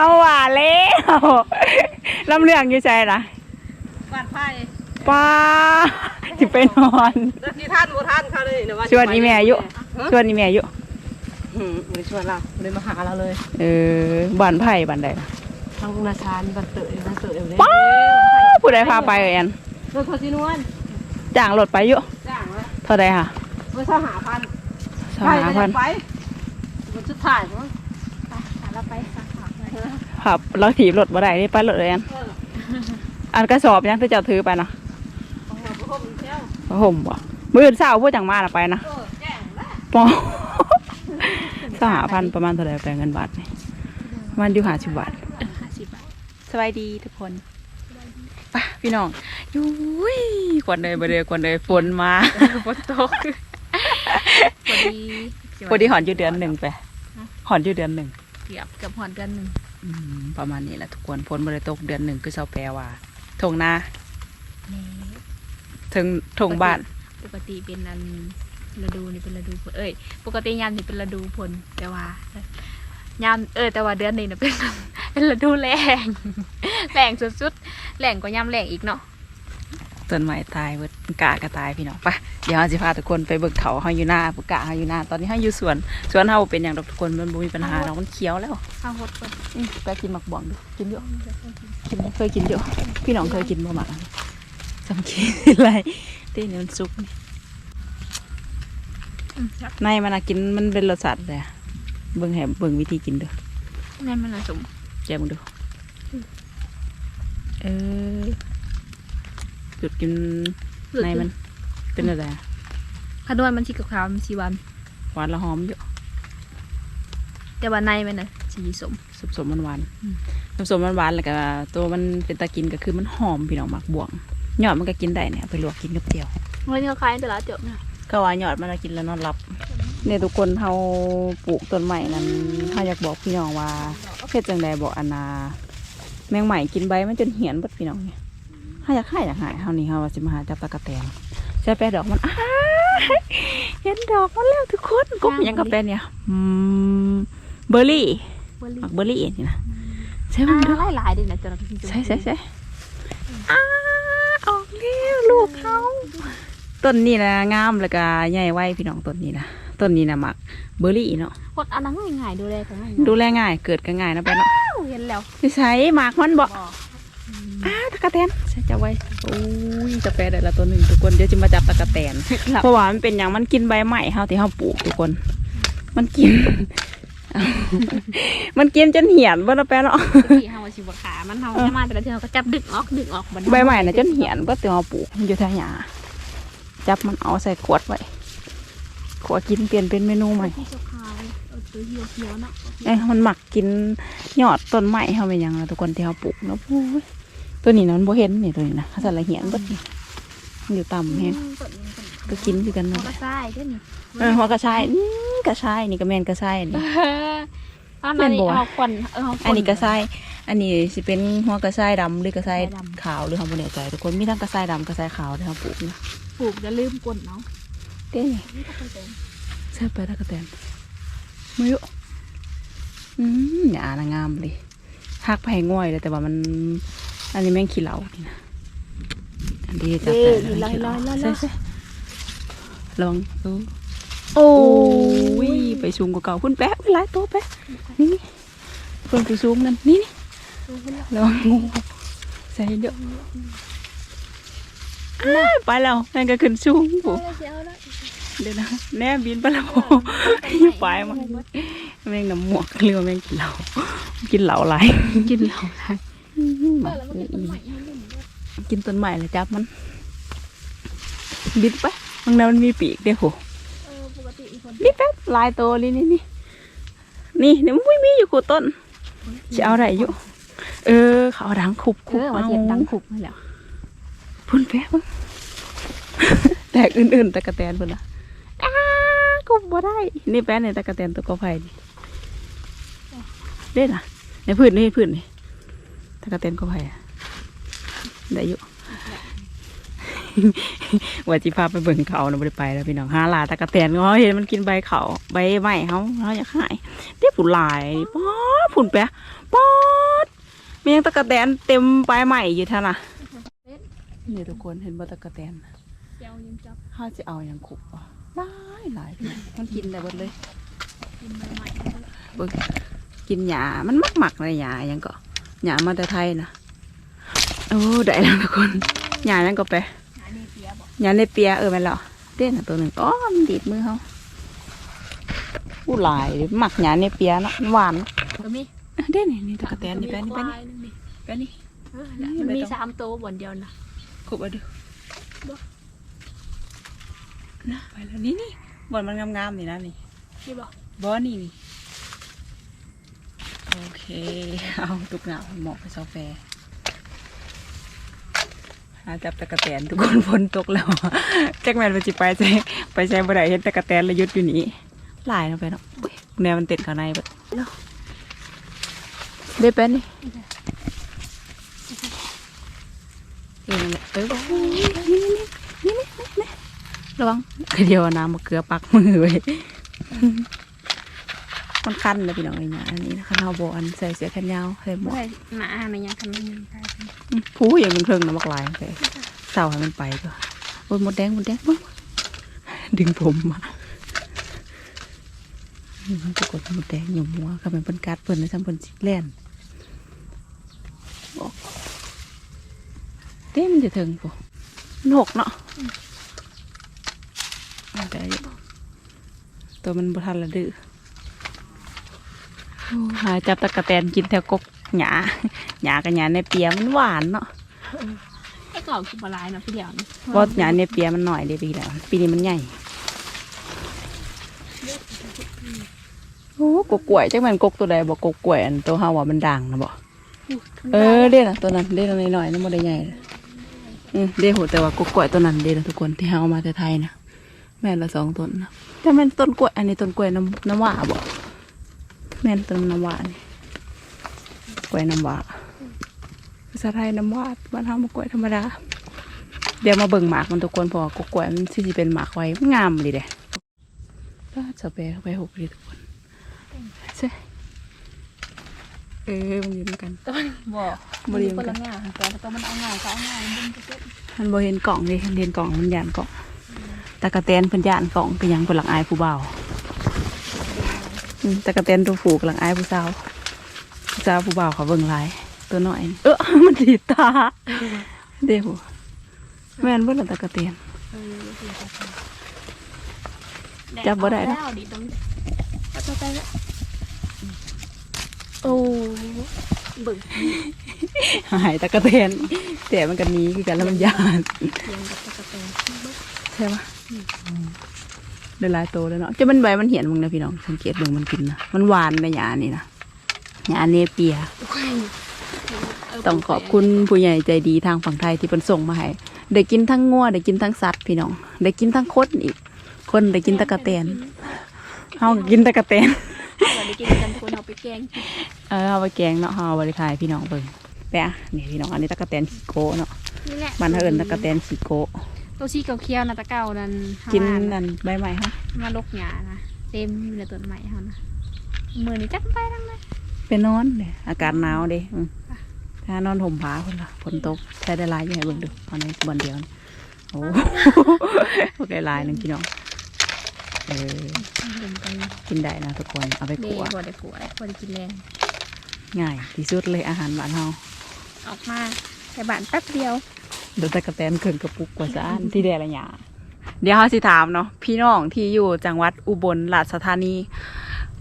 เอาว่าแล้วลำเรื่องอยู่ใจนะบ้านไผ่ป้าที่ไปนอนเรื่องที่ท่านบ่ท่านเขาเลยนะว่าชวนอีแม่อยู่ชวนอีแม่อยู่อืมบ่ได้ชวนเราบ่ได้มาหาเราเลย เออบ้านไผ่บ้านใดนะทางนาชานบันเตยบันเตยเลยป้าผู้ใดพาไปเอ่ยแอนรถพอสินวนจ้างรถไปอยู่จ้างแล้วเท่าใดค่ะเมื่อเช้าหาพันสามพันไปมันสุดท้ายมั้งเราไปสักพั กเลยครับเราถีบรถบ่ได้นี่ไปรถเลยแอนเอออันกระสอบยังที่เจะถือไปนะของเราพวกมันเที่ยวผ้าห่มบ่มื้ออื่นเช้าพูดจังมาน่ะไปนะเออแจ้งแล้วปอสหพันประมาณเท่าไหร่แปลงเงินบาทนี่ประมันอยู่หาสิบบาทห้าสิบบาทสบายดีทุกคนไปพี่น้องยุ้ยควันเลยบ่เดยควันเลยฝนมาฝนตกพอดีพอดีหอนอยู่เดือนหนึ่งไปหอนอยู่เดือนหนึ่งเกือบเกือบหอนเดือนหนึ่งอืมประมาณนี้แหละทุกคนฝนบ่ได้ตกเดือนหนึ่งคือเสาแปลว่าทงนานี่ถึงทงบ้าน ปกติเป็นอันฤดูนี่เป็นฤดูฝนเอ้ยปกติยามนี่เป็นฤดูฝนแต่ว่ายามเออแต่ว่าเดือนนี้นะเป็นเป็นฤดูแรงแรงสุดๆแรงกว่ายามแรงอีกเนาะ ต้นไม้ตายเบิดกะก็ตายพี่น้องไปเดี๋ยวเราจะพาทุกคนไปเบิกเขาเฮาอยู่หน้าปุกะเฮาอยู่หน้าตอนนี้เฮาอยู่สวนสวนเฮาเป็นอย่างดอกทุกคนมันบ่มีปัญหาดอกมันเขียวแล้วข้าวหดเปิดอืมไปกินหมักบ่วงดูกินเยอะกินบ่เคยกินเยอะพี่น้องเคยกินบ่หมักจำกินอะไรตีนี่มันสุกนี่อืมครับในมันอะกินมันเป็นรสชาติเลยอะเบิ่งแหมเบิ่งวิธีกินเด้อนั่นมันน่ะสมแจมึงดูเออ จุดกินในมัน เป็นอะไรอะขนวนมันสีขาวๆมันสีหวานหวานละหอมเยอะแต่ว่าในมันน่ะสีสมสมสมมันหวานอืมสมสมมันหวานแล้วก็ตัวมันเป็นตากินก็คือมันหอมพี่น้องหมักบ่วงยอดมันก็กินได้เนี่ยเอาไปลวกกินกับเจียวเฮ้ยเขาคล้ายแต่ละเจบเนี่ยก็ว่ายอดมันเอากินแล้วนอนหลับเนี่ยทุกคนเฮาปลูกต้นใหม่นั้นเฮาอยากบอกพี่น้องว่าเฮ็ดจังใดบอกอันนา แมงใหม่กินใบมันจนเหียนเบิดพี่น้องเนี่ย เฮาอยากให้อยากหายเฮานี่เฮาว่าสิมาหาจับตะกะแตนใช่แปรดอกมันอ้ายเห็นดอกมันแล้วทุกคนกบหยังกับแปรเนี่ยอืมเบอร์รี่เบอร์รี่หมักเบอร์รี่นี่นะใช่อ่ามันดูหลายหลายๆดินะจระเข้ใช่ใช่ใช่อ้าออกแล้วลูกเขาต้นนี้นะงามแล้วก็ใหญ่ไว้พี่น้องต้นนี้นะต้นนี้นะหมักเบอร์รี่เนาะกดอันนั้นง่ายๆดูแลกันง่ายดูแลง่ายเกิดก็ง่ายนะไปเนาะๆเห็นแล้วใช้หมากมันบ่บอก อ้าตะกะแตนใช่จะไว้โอ้ยกาแฟได้ละตัวหนึ่งทุกคนเดี๋ยวจะมาจับตะกะแตนเพราะว่ามันเป็นอย่างมันกินใบไม้เฮาที่เฮาปลูกทุกคน มันกิน มันกินจนเหี่ยนบ่เนาะแปะเนาะที่เฮาว่าสิบ่ขามันเฮาจะมาแต่ละเทื่อเขาก็จับดึงออกดึงออกบัดใบใหม่นะจนเหี่ยนก็ตัวเอาปลูกมันอยู่แถวหยาจับมันเอาใส่ขวดไว้ขวดกินเปลี่ยนเป็นเมนูใหม่ที่เจ้าขาวเออตัวเหี่ยวๆเนาะเอ้ยมันหมักกินยอดต้นไม้เขาเป็นหยังไงทุกคนที่เขาปลูกแล้วโอ้ย ตัวนี้นะมันโบเห็นนี่ตัวนี้นะเขาใส่ละเหียนเบดนี่มันอยู่ต่ำแฮงก็กินคือกันหมมันดก็ใช่เด้อนี่เออหัวกระชายนี่กระชายนี่ก็แมนกระชายนี่อันนั้นเอาควันเออเอาควันอันนี้กระชายอันนี้สิเป็นหัวกระชายดำหรือกระชายกระชายดำ ขาวหรือเขาไม่แน่ใจทุกคนมีทั้งกระชายดำกระชายขาวที่เขาปลูกนะปลูกจะลืมกวนเนาะเด้นี่ใช่ไปตะกะแตนมายุอืมอย่าอ่านงามเลยหักไปให้ง่อยเลยแต่ว่ามัน อันนี้แม่งขี้เหลานี่นะอันนี้จะเด้แต่อลอยลอยลอยใช่ใช่ลองดูโอ้โอ้ยไปสูงกว่าเก่าพุ่นแป๊ะไปหลายตัวแป๊ะนี่นี่เพิ่นไปสูงนั่นนี่นี่ลองงูใส่เยอะอ้ายไปแล้วแม่งก็ขึ้นสูงปุ๊เดี๋ยวนะแน่บินไปแล้วอยู่ปลายมันแม่งน้ำหมวกเรียกว่าแม่งกินเหล้ากินเหล้าหลายกินเหล้าได้กินต้นใหม่เลยจับมัน บิดไปบางนั้นมันมีปีกเด้อโหเออปกติคนบิดแป๊บลายโตเลยนี่นี่นี่นี่มันมีอยู่กูต้นจะเอาอะไรอยู่ เออ เขาเอาดังคุบเอคุบอว่าเสียงดังขุกนั่นแหละพุ่นแป๊บแตกอื่นๆตะกะแตนพุ่นละอ้าคุบบ่ได้ นี่แป๊บในตะกะแตนตัวกอไผ่นี่เด้น่ะในพื้นนี่พื้นนี่ ตะกะแตนกอไผ่อะได้อยู่ว่าจิพาไปเบิ่งเขาเนาะบ่ได้ไปแล้วพี่น้องหาหลาตะกะแตนเขาเห็นมันกินใบเขาใบไม้เขาเขาอยากหายเด้ผุนหลายป้อผุนแปะป้อยังตะกะแตนเต็มปลายใหม่อยู่ท่าน่ะนี่ทุกคนเห็นบ่ตะกะแตนเจ้ายังจับข้าจะเอาอย่างขุบอะหลายหลายมันกินได้หมดเลยกินใหม่เบิ่งกินหญ้ามันมักหมักเลยหญ้าหยังก็ หญ้ามาแต่ไทยนะโอ้ได้แล้วทุกคนหญ้านั่นก็ไปๆอันนี้เสียบอกหญ้าในเปียเออแม่นแล้วเต้นน่ะตัวหนึ่งอ๋อมันดีดมือเขาผู้หลายหมักหญ้าในเปียเนาะหวานก็มีอะเด้นี่นี่ตะกะแตนนี่แปะนี่แปะควานี่ยนึงนี่แปะนี่เออแล้วมันมีสามตัวบนเดียวนะขุบเอาดูนะไปแล้วนี่นี่บอนมันงามๆนี่นะนี่ที่บอกบอนี่นี่ โอเค เอาตุกหนาวเหมาะไปเซาแฟหาจับตะกะแตนทุกคนฝนตกแล้วแจ็คแมนไปจิไปใช้ไปใช้บ่ได้เห็นตะกะแตนระยุดอยู่นี่หลายเนาะไปเนาะอุ๊ยแนวมันต็ดข้างในเบิดเนาะได้เป็นนี่เองแหละเอ้ยนี่นี่นี่นี่ระวังเดี๋ยวน้ำมาเกลือปักมือไว้ มันคันเลยพี่น้องไอ้หยาอันนี้นะคะเราบอันใส่เสื้อแขนยาวใส่หมวกใช่หมาในยังทำมันยังได้อืมผู้อย่างมันเครื่องน้ำมักลายไปเสาให้มันไปก็โอ้ยหมดแดงหมดแดงมึงดึงผมมาอืมปรากฏหมดแดงอยู่มัวก็เป็นเพิ่นกัดเพิ่นในซ้ำเพิ่นสิแล่นบอกเต้มันจะถึงปุ๊มันหกเนาะเอาได้อยู่ตัวมันบ่ทันละดื้อโอ้ หาจับตะกะแตนกินแถวกกหยาหยากับหยาในเปียมันหวานเนาะไอ้กล่องคือบลายเนาะพี่เดียวนี่เพราะหยาในเปียมันหน่อยเดีปีแล้วปีนี้มันใหญ่โอ้กกกล้วยจักแมันกกตัวใดบอกกกกล้วยอันตัวเฮาว่ามันดังนะบอกเออเด่นะตัวนั้นเด่นหน่อยๆนั่นบ่ได้ใหญ่เลยอืมเด่หูแต่ว่ากกกล้วยตัวนั้นเด่นะทุกคนที่เฮาเอามาแต่ไทยนะแม่นละสองต้นนะแต่แม่นต้นกล้วยอันนี้ต้นกล้วยน้ำน้ำว่าบ่ แม่นต้นน้ำว่านี่กล้วยน้ำว่าภาษาไทยน้ำวาดบ้านเฮามะกล้วยธรรมดาเดี๋ยวมาเบิ่งหมากมันทุกคนเพอกกล้วยมันสิสิเป็นหมากไว้งามเลยเด้ก็จะไปเข้าไปหกเลยทุกคนใช่เออมันอยู่ด้วยกันตัวบอกบ่ได้คนกัละนงานแต่ตัวมันเอางานเขาเอางานมันจะเก็บมันบ่เห็นกล่องเลยเห็นกล่องมันยานกล่องตะกะแตนเพิ่นยานกล่องเป็นหยังเพิ่นหลังอายผู้บ่าวอืม ตะกะแตนตัวผูกหลังอายผู้สาวผู้สาวผู้บ่าวเขาเบิ่งหลาย ตัวน้อยนี่เออมันดีดตา เดี๋ยวแม่นเบิ่งละตะกะแตนเออเสียใจจับบ่ได้นะแล้วดิตรงเอาตัวไปแล้วโอ้เบิ่งหายตะกะแตนแต่มันกันนี้คือกันแล้วมันยานเทียงกับตะกะแตนใช่ปะ เดหลายโตแล้วเนาะจะมันใบมันเหียนมึงนะพี่น้องสังเกตเบิ่งมันกินนะมันหวานในหยานี่นะหยาเนเปียต้องขอบคุณผู้ใหญ่ใจดีทางฝั่งไทยที่เพิ่นส่งมาให้ได้กินทั้งงัวได้กินทั้งสัตว์พี่น้องได้กินทั้งคนอีก คนได้กินตะกะแตนเฮาก็กินตะกะแตนเราได้กินกันคนเอาไปแกงกินเออเอาไปแกงเนาะเฮาเอาไปขายพี่น้องเบิ่งแปะนี่พี่น้องอันนี้ตะกะแตนขี้โกะเนาะนี่แหละบ้านเฮาเอิ้นตะกะแตนขี้โกะ ตัวชีเขียวๆนะตะเก้านั่นกินข้างหานั่นใบไม้ฮะมาลกหยานะเต็มอยู่ในต้นไม้เขานะมือนี่จักไปทั้งนั้นไปนอนเด้อากาศหนาวเด้อืมถ้านอนห่มผ้าพุ่นล่ะฝนตกใช้ได้หลายอยู่ให้เบิ่งดูเอาในบอนเดียวนี่โอ้โอเคหลายหนึงพี่น้องเออเดินไปกินได้นะทุกคนเอาไปเดขัวย์บ่ได้ผัวบ่ได้กินแรงง่ายที่สุดเลยอาหารบ้านเฮาออกมาแต่บ้านแป๊บเดียว เดี๋ยวตะกะแตนเกินกระปุกกว่าจะอันที่แดละยาเดี๋ยวเฮาสิถามเนาะพี่น้องที่อยู่จังหวัดอุบลราชธานี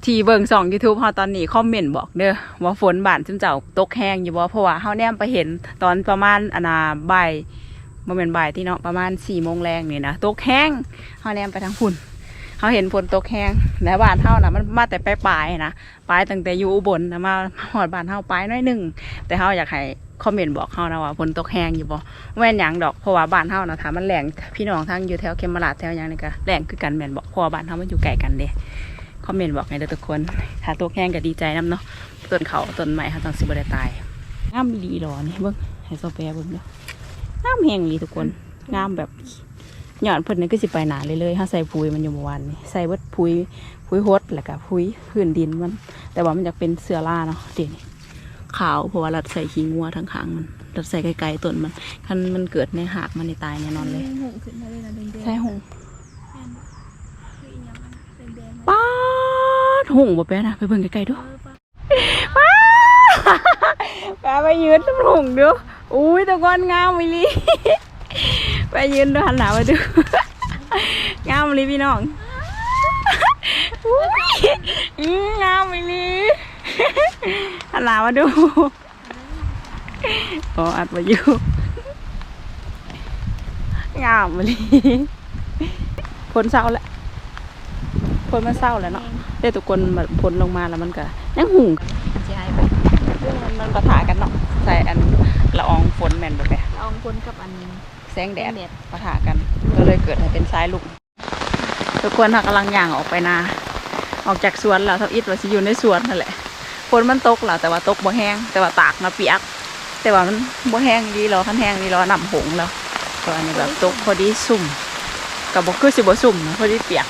ที่เบิ่งสอง YouTube เฮาตอนนี้คอมเมนต์บอกเด้อว่าฝนบานซึมเจ้าตกแห้งอยู่บ่เพราะว่าเฮาแนมไปเห็นตอนประมาณอนาบ่ายบ่แม่นบ่ายที่เนาะประมาณ4โมงแรงนี่นะตกแห้งเฮาแนมไปทางพุ่นเฮาเห็นฝนตกแห้งแล้วบานเฮานะมันมาแต่ปลายๆนะปลายตั้งแต่อยู่อุบลนะมาฮอดบานเฮาปลายน้อยหนึ่งแต่เฮาอยากให้ คอมเมนต์บอกเฮานะว่าฝนตกแห้งอยู่บ่แม่นหยังดอกเพราะว่าบ้านเฮานะถ้ามันแรงพี่น้องทางอยู่แถวเขมราชแถวหยังนี่ก็แรงคือกันแม่นบอกเพราะว่าบ้านเฮามันอยู่ไกลกันเด้คอมเมนต์บอกไงเด้อทุกคน ถ้าตัวแห้งก็ดีใจน้ำเนาะต้นเขาต้นใหม่เขาต้องสิบได้ตายงามดีหรอนี่เบิ้งให้โซเฟียเบิ้งเด้องามแห้งดีทุกคนงามแบบหย่อนเพิ่นนี่ก็สิไปหนาเลยเลยถ้าใส่ปุ๋ยมันอยู่เมื่อวานนี่ใส่เบิดปุ๋ยปุ๋ยฮดแล้วก็ปุ๋ยพื้นดินมัน แต่ว่ามันอยากเป็นเสือล่าเนาะเดี๋ยวนี้ ขาวเพราะว่ารัดใส่ขี้งัวทั้งขางมันรัดใส่ไกลๆต้นมันคันมันเกิดในหากมันในตายแน่นอนเลยหงขึ้นมาเลยนะแดงๆใช่หงแม่นคืออีหยังอะนะแดงๆนะป้าดหงบ่แป๊ะนะไปเบิ่งไกลๆดูเออปะแปะไปยืนตำหงดูอุ้ยตะกอนงามมิลีไปยืนดูหันหน้ามาดูงามมิลีพี่น้องอุ้ยอื้องามมิลีหัน หน้ามาดูโอ้อัดมาอยู่งามมิลีผลเศร้าแล้วผลมันเศร้าแล้วเนาะแต่ทุกคนแบบผลลงมาแล้วมันก็ยังหุงสิให้ไปซึ่งมันมันประทะกันเนาะใส่อันละอองฝนแม่นแบบแบบลองคนกับอันแสงแดดแดดประทะกัน ก็เลยเกิดให้เป็นสายลุกทุกคนเขากำลังย่างออกไปนา ออกจากสวนแล้วทับอิดว่าสิอยู่ในสวนนั่นแหละ ฝนมันตกแล้วแต่ว่าตกบ่แห้งแต่ว่าตากนะเปียก แต่ว่ามันบ่แห้งดีหรอคันแห้งดีหรอน้ำหงแล้วก็อันนี้แบบตกพอดีสุ่มกับบ่คือสิบ่สุ่มนะพอดีเปียก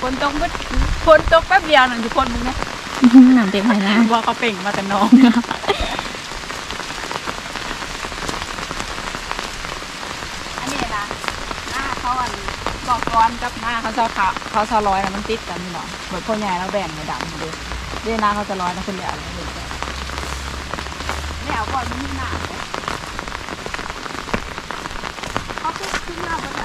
ฝนตกเบิดฝนตกแป๊บเดียวนั่นทุกคนมึงนะน้ำเต็มไหนะว่าเขาเป่งมาแต่น้อง อันนี้นะหน้าเขาอัน บอกก้อนกับหน้าเขาเซาขาเขาเซาร้อยนะมันติดกันเนี่หรอเหมือนพ่อใหญ่แล้วแบ่งในดำเลยเรียหน้าเขาจะร้อยนะคุณเหลืออะไรเหลือแต่ไม่เอาก่อนมันมีหน้าเขาคือขึ้นหน้าไปไหน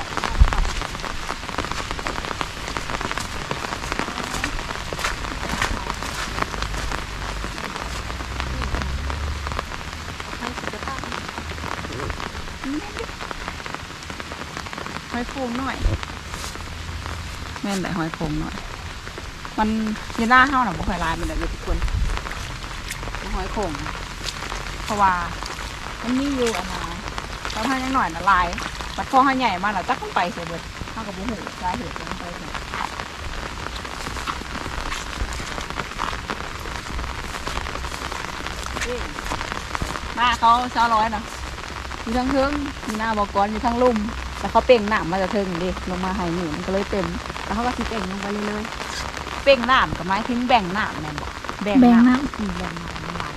ให้สุขภาพหอยโฟงหน่อย นแต่หอยโฟงหน่อย มันยีหน้าเฮาหน่ะบ่ค่อยลายมันเด้อทุกคนหอยโขงเพราะว่ามันมีอยู่อันนะตอนท่ายังหน่อยน่ะลายบัดพอเฮาใหญ่มาแล้วจักมันไปเสียเบิดเฮาก็บ่ฮู้สาเหตุที่มันไปเสียนี่หน้าเขาเช้าร้อยนะอยู่ทั้งเทิงมีหน้าบอกกอนอยู่ทั้งลุ่มแต่เขาเป่งหนามมาจากเทิงดิลงมาให้หนูมันก็เลยเต็ม แล้วเขาก็สิเป่งลงไปเรื่อยๆเป่งหนามกับไม้ทิ้งแบ่งหนามแม่นบอกแบ่งแบ่งหน้นามอืมแบ่งหนามหลาย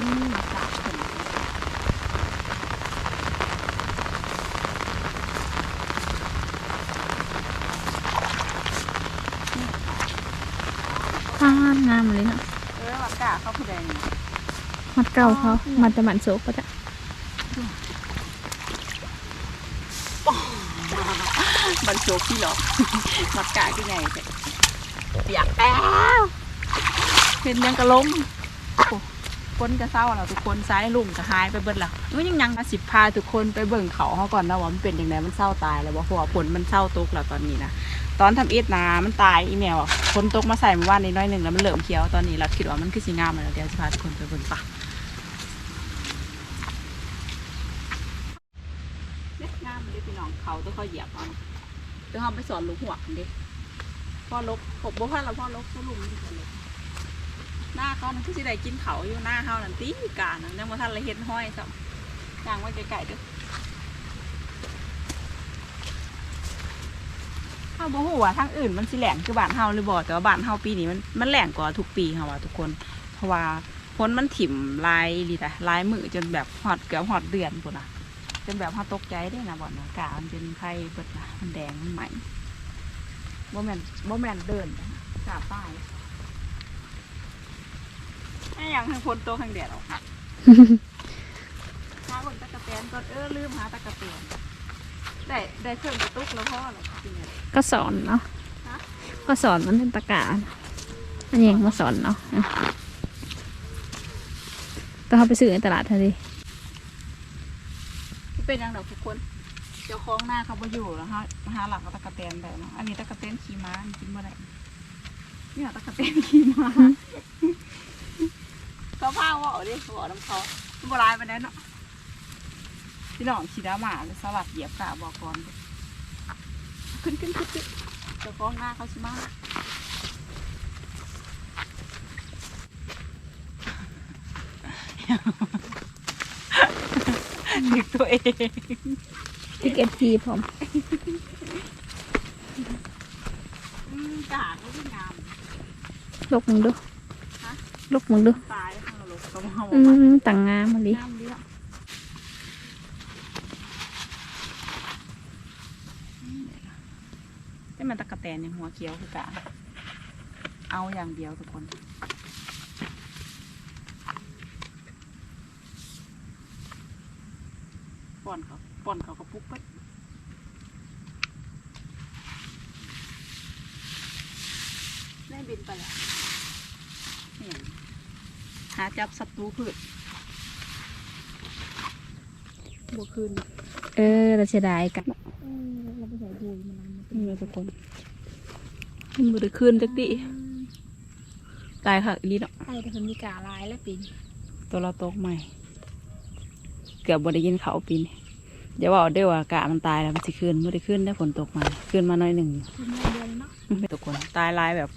อืมสามคนำข้างงามเลยเนาะเออว่ากาเขาผู้แดงมัดเก่าเขามันจะหมันโศกก็จะันโชกพี่หรอกมัดกาที่ไงเนี่ยเปียกแล้วเป็นยังกระล้มคนกระเศร้าแล้วทุกคนซ้ายลุ่มกระหายไปเบิดล้วมันยังยังมาสิพาทุกคนไปเบิ่งเขาเขาก่อนนะว่ามันเป็นยังไงมันเศร้าตายแล้วว่าเพราะว่าฝนมันเศร้าตกแล้วตอนนี้นะตอนทำอิฐนามันตายอีเมลอะฝนตกมาใส่เมื่อวานนี้น้อยหนึ่งแล้วมันเหลือมเขียวตอนนี้เราคิดว่ามันคือสีงามแล้วเดี๋ยวจะพาทุกคนไปเบิ่งปะเนี่ยงามเลยพี่น้องเขาต้องเขาเหยียบเอา ต้องเขาไปสอนลูกหัวกันดิพ่อลกผมบอกว่าเราพ่อลกพ่อลุงที่ลกหน้าเขานั่นคือสิได้กินเขาอยู่หน้าเขานั่นตีกานั่นยังมาทันละเห็ดห้อยสับย่างไว้ไกลๆด้วยเฮาบ่ฮู้ว่าทางอื่นมันสิแหลงคือบ้านเฮาหรือบ่แต่ว่าบ้านเฮาปีนี้มันมันแหลงกว่าทุกปีค่ะว่าทุกคน เพราะว่าฝนมันถิ่มลายดีแต่ลายมือจนแบบฮอดเกือบฮอดเดือนพุ่นน่ะ จนแบบเฮาตกใจได้นะบ่นะกามันเป็นไข่เบิดนะมันแดงมันใหม่บ่แม่นบ่แม่นเดินนะกาป้ายไอ้หยังให้ฝนตกข้างแดดออกค่ะหาบนตะกะแตนก่อนเออลืมหาตะกะแตนได้ได้เครื่องกระตุกแล้วพ่อเหรอจริงๆก็สอนเนาะฮะก็สอนมันเป็นตะกร้ารอันนี้มาสอนเนาะอะต้องเขาไปซื้อในตลาดทันที เป็นยังดอกทุกคน เจ้าของหน้าเขาบ่อยู่แล้วฮะมาหาหลักเอาตะกะแตนได้เนาะอันนี้ตะกะแตนขี่ม้าอันนี้กินบ่ได้เนี่ยตะกะแตนขี่ม้าเขาพาว่าเอาดิเขาบอกน้ำเขามันโบราณไปแล้วเนาะพี่น้องขี่ดาหมาเลยสลัดเหยียบกะบอกก่อนเด้อขึ้นขึ้นขึ้นขึ้นเจ้าของหน้าเขาชิมา นึกตัวเองติ๊กเอทีผมอืมกาดก็ที่งามลูกมึงดูลูกมึงดูตายข้างลูกก็มาอืมต่างงามมาดิน้ำเดียวแต่มันตะกะแตนในหัวเขียวคือกะเอาอย่างเดียวทุกคน อนเขาป้อนเขาก็ปุ๊บปั๊บได้บินไปแล้วเนี่ยหาจับศัตรูพืชบวคืนเออเราเสียดายกันเราไปใส่บุยมันนี่เลยทุกคนมันบ่ได้คืนจักดิตายค่ะอีหลีเนาะไอ้แต่คนมีกาลายแล้วปีนตัวเราตกใหม่ เกือบบ่ได้ยินเขาวปีน เดี๋ยวว่าเด้อว่ากะมันตายแล้วมันสิคืนบ่ได้คืนได้ฝนตกมาคืนมาหน่อยหนึ่งคุณมาเดือนเนาะทุกคนตายลายแบบ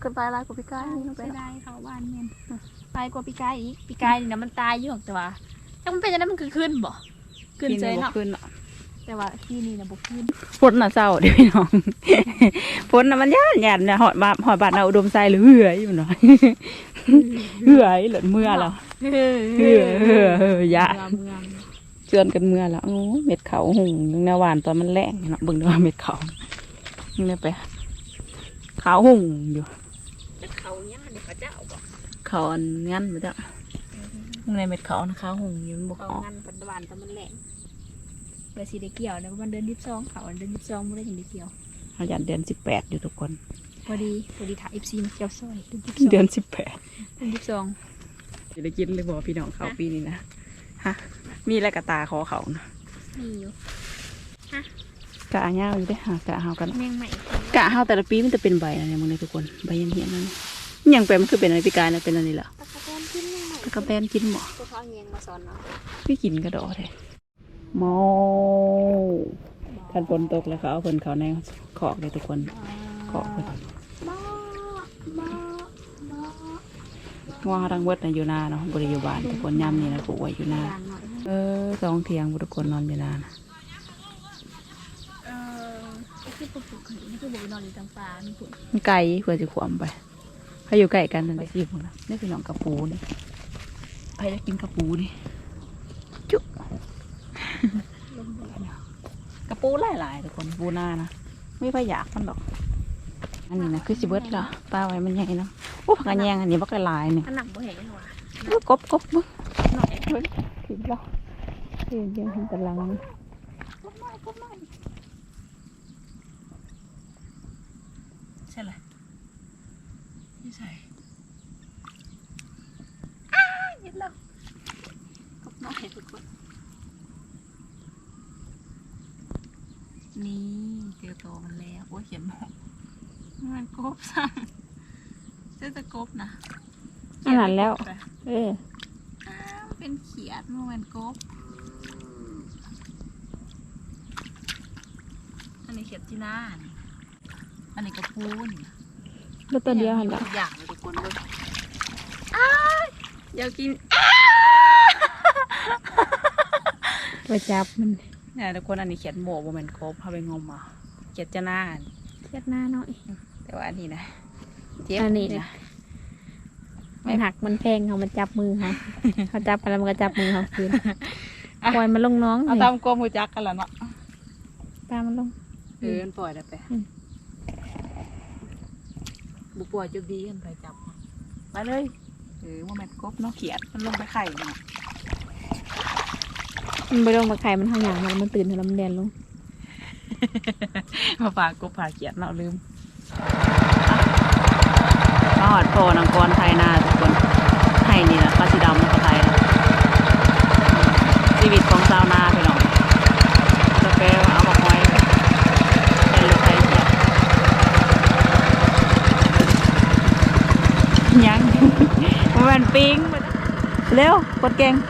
เกินตายลายกว่าพี่กายนี่ลงไปเสียดายเขาบ้านเมียนตายกว่าปีกายอีกปีกายนี่นะมันตายอยู่หรอกแต่ว่าแต่มันเป็นยังไงมันคือขึ้นบ่ขึ้นปีใจบ่เนาะขึ้นเนาะแต่ว่าที่นี่นะบ่ขึ้นฝนน่ะเศร้าเดี๋ยวพี่น้องฝนน่ะมันย่านย่านเนี่ยหอดบาหอดบาดนาอุดมไซหรือเหือยอยู่เนาะเหือยเหลือเมื่อแล้วเฮ้ยเหือเหือเหือยะเมือง เมืองเจือนกันเมื่อแล้วโอ้เม็ดเขาหุงนึงแนวหวานตอนมันแรงเนาะเบิ่งดูว่าเม็ดเขานี่ไปขาวหุงอยู่เขาเนี่ยเดี๋ยวเขาจะเอาบ่เขาอันงั้นมาจ้ะในเม็ดเขานะขาวหุงอยู่มันบกเขาออกงันปัจจุบันแต่มันแหลงเดี๋ยวสิได้เกี่ยวนะมันเดินยิบซองเขาเดินยิบซองไม่ได้ถึงได้เกี่ยวเขายันเดือนสิบแปดอยู่ทุกคนพอดีพอดีถ่ายเอฟซีมาเกี่ยวซอยเดินยิบซองเดือนสิบแปดเดินยิบซองจะได้กินเลยบอกพี่น้องเขาปีนี้นะฮะ มีอะไรกระตาคอเขานะมีอยู่กะเงาอยู่ได้อหากะเฮากันแมงใหม่กะเฮาแต่ละปีมันจะเป็นใบอะไรมึงเลยทุกคนใบยังเหียนนั่นยังเป็นมันคือเป็นอะไรพิการนะเป็นอะไรล่ะตะกะแตนขึ้นแมงใหม่ตะกะแตนกินหมอตัวเขาเงียงมาสอนเนาะพี่กินกระดอเลยโมทันฝนตกแล้วเขาเอาเพิ่นเขาในขอกเลยทุกคนขอกเพิ่นบ้าบ้าบ้าว่าทั้งเบิดในะอยู่นาเนาะบริอยู่บ้านทุกคนย่ำนี่นะปลูกไว้อยู่นาดังหน่อย เออสองเทียงบุตรคนนอนอยู่นานะเออคือปลูกๆนี่คือบุกนอนอยู่ทางป่านี่ปุ่นมันไกลเพื่อจะขวามไปเขาอยู่ใกล้กันนั่นแหละที่พวกนั้นนี่คือน้องกระปูนี่ใครจะกินกระปูนี่จุ๊ลมเดือดกระปูหลายๆทุกคนปูนานะไม่ค่อยอยากมันหรอกอันนี้นะคือสิเบิดเหรอปลาไว้มันใหญ่เนาะโอ้ผักกระแยงอันนี้บักหลายๆหนึ่งอันหนักบ่เห็นหรอเออกบกบมึงหน่อยเฮ้ย ถึงแล้วเห็นยังเห็นกำลังใช่เลยไม่ใช่เย็นแล้วกบน้อยทุกคนนี่เจอตัวมันแล้วโอ้ยเขียนหมอกมันกบซ้ำเจอแต่กบนะอาหารแล้ว เอออ้าว เป็นเขียดมันเป็นกบ อันนี้เขียดจีน่านี่อันนี้กระปูนแล้วตัวเดียวหันมีละทุกอย่างเลยทุกคนเลยอ้ายอยากกินไปจับมันเนี่ยทุกคนอันนี้เขียดโหมกบ่แมันกบเอาไปงมมาเขียดจีน่านี่เทียดหน้าหน่อย แต่ว่าอันนี้นะเจ็บอันนี้นะ มันหักมันแพงเขามันจับมือเขาเขาจับไปแล้วมันก็จับมือเขาคืนปล่อยมันลงน้องเอาเลยตามกลมหูจักกันแล้วเนาะตามมันลงเออมันปล่อยแล้วไปอืมบุปล่อยจะดีกันไปจับไปเลยเออว่าแม่นกบเนาะเขียดมันลงไปไข่เนาะมันไปลงมาไข่มันทางอย่างมันมันตื่นแล้วมันแดนลงมาฝากกบฝากเขียดเนาะลืม มาหอดโพนังกรไทยนาทุกคนไทยนี่นะปลาสีดำนะปลาไทยนะชีวิตของชาวนาไปหน่อยกาแฟเอามาไว้เป็นลูกไทยเขียดยังมันปิงเร็วกดเก่งส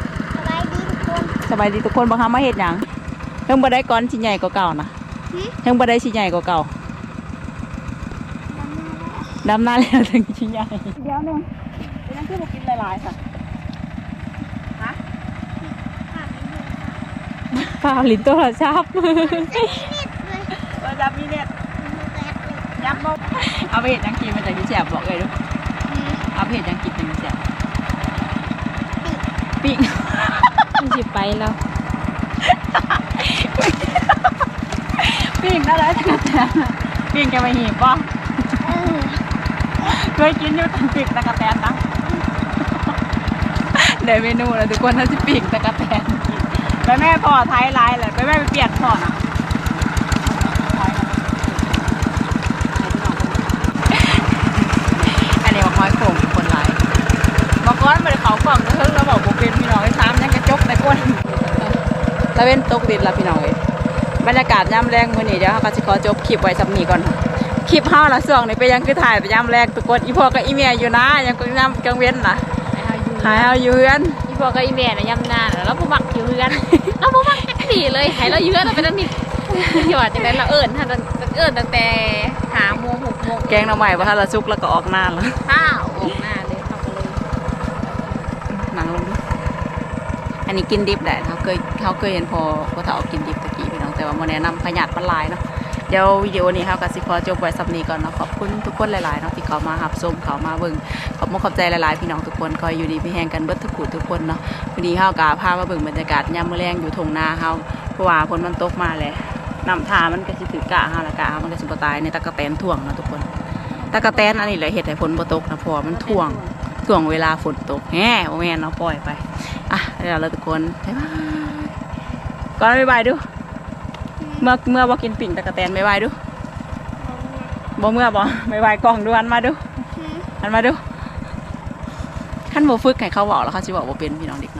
บายดีทุกคนสบายดีทุกคนบางครั้งมาเห็ดหยังเพิ่งบ่ได้ก้อนชิ้นใหญ่กว่าเก่านะเพิ่งบ่ได้ชิ้นใหญ่กว่าเก่า ดำหน้าแล้วถึงชิ้นใหญ่เดี๋ยวหนึงเป็นนั่นคือบ่กินหลายๆค่ะฮะข้าวลิ้นโทรศัพท์โทรศัพท์มีเน็ตยับบ่เอาไปเห็ดยังกินมันจะกินแสบบอกเลยดูเอาไปเห็ดยังกินมันจะแสบปิ้งมันสิไปแล้วปิ้งอะไรตั้งแต่ปิ้งแกมาหีบบ่ เคยกินอยู่ตังปิ้งตะกะแตนนะเดี๋ยวเมนูแล้วทุกคนถ้าจะปิ้งตะกะแตนกินไปแม่พอไทยไลน์เลยไปแม่ไปเปลี่ยนพ่อนะอันนี้มาคอยโข่งคนไลน์มาก้อนไปเขากล่งก็เพิ่งเราบอกบุเป็นพี่น้องไอ้ซ้ำยังกระจกในก้นตะเว้นตกดินละพี่น้องเอ้ยบรรยากาศย่ำแรงมื้อนี้เดี๋ยวเราก็สิขอจบคลิปไว้สำนีก่อนค่ะ คลิปเฮาละช่วงนี้ไปยังคือถ่ายไปย่ำแรงทุกคนอีพ่อกับอีเมียอยู่นะยังก็ย่ำกลางเว้นนะไอ้เฮาอยู่หายเฮาอยู่เฮือนอีพอกับอีแม่น่ะย่ำหน้าน่ะแล้วบ่มักอยู่เฮือนเราบ่มักจักดีเลยให้เราอยู่เฮือนเราไปนั่นนี่ที่ว่าจังได๋เราเอิ้นถ้าเอิ้นตั้งแต่5โมง6โมงแกงหน่อใหม่ว่าถ้าเราซุกแล้วก็ออกหน้าแล้วข้าวออกหน้าเลยเขาก็เลยหนังลงดูอันนี้กินดิบได้เขาเคยเขาเคยเห็นพอพอเฒ่ากินดิบตะกี้พี่น้องแต่ว่าโมแนะนำพยาธิมันหลายเนาะ เดี๋ยววิดีโอนี้เขาก็สิขอจบไว้สำนีก่อนเนาะขอบคุณทุกคนหลายๆเนาะที่เขามาหับชมเขามาเบิ่งขอบคุณขอบใจหลายๆพี่น้องทุกคนคอยอยู่ดีพี่แหงกันเบิดทุกผู้ทุกคนเนาะวันนี้เฮากะพามาเบิ่งบรรยากาศยามมื้อแรงอยู่ทงนาเฮาเพราะว่าฝนมันตกมาแหละน้ำทามันก็สิถือกะเฮาละกะเฮามันก็สิบ่ตายในตะกะแตนท่วงเนาะทุกคนตะกะแตนอันนี้แหละเฮ็ดให้ฝนบ่ตกนะเพราะว่ามันท่วงท่วงเวลาฝนตกแหมบ่แม่นเนาะปล่อยไปอะเดี๋ยวเราทุกคนบ๊ายบายก่อนบ๊ายบายดู เมื่อเมื่อบ่กินปิ่งตะกะแตนบ๊ายบายดูบ่เมื่อบ่บ๊ายบายกล้องดูอันมาดูอันมาดูคันบ่ฝึกให้เขาเว้าแล้วเขาสิเว้าบ่เป็นพี่น้องเด็กน้อย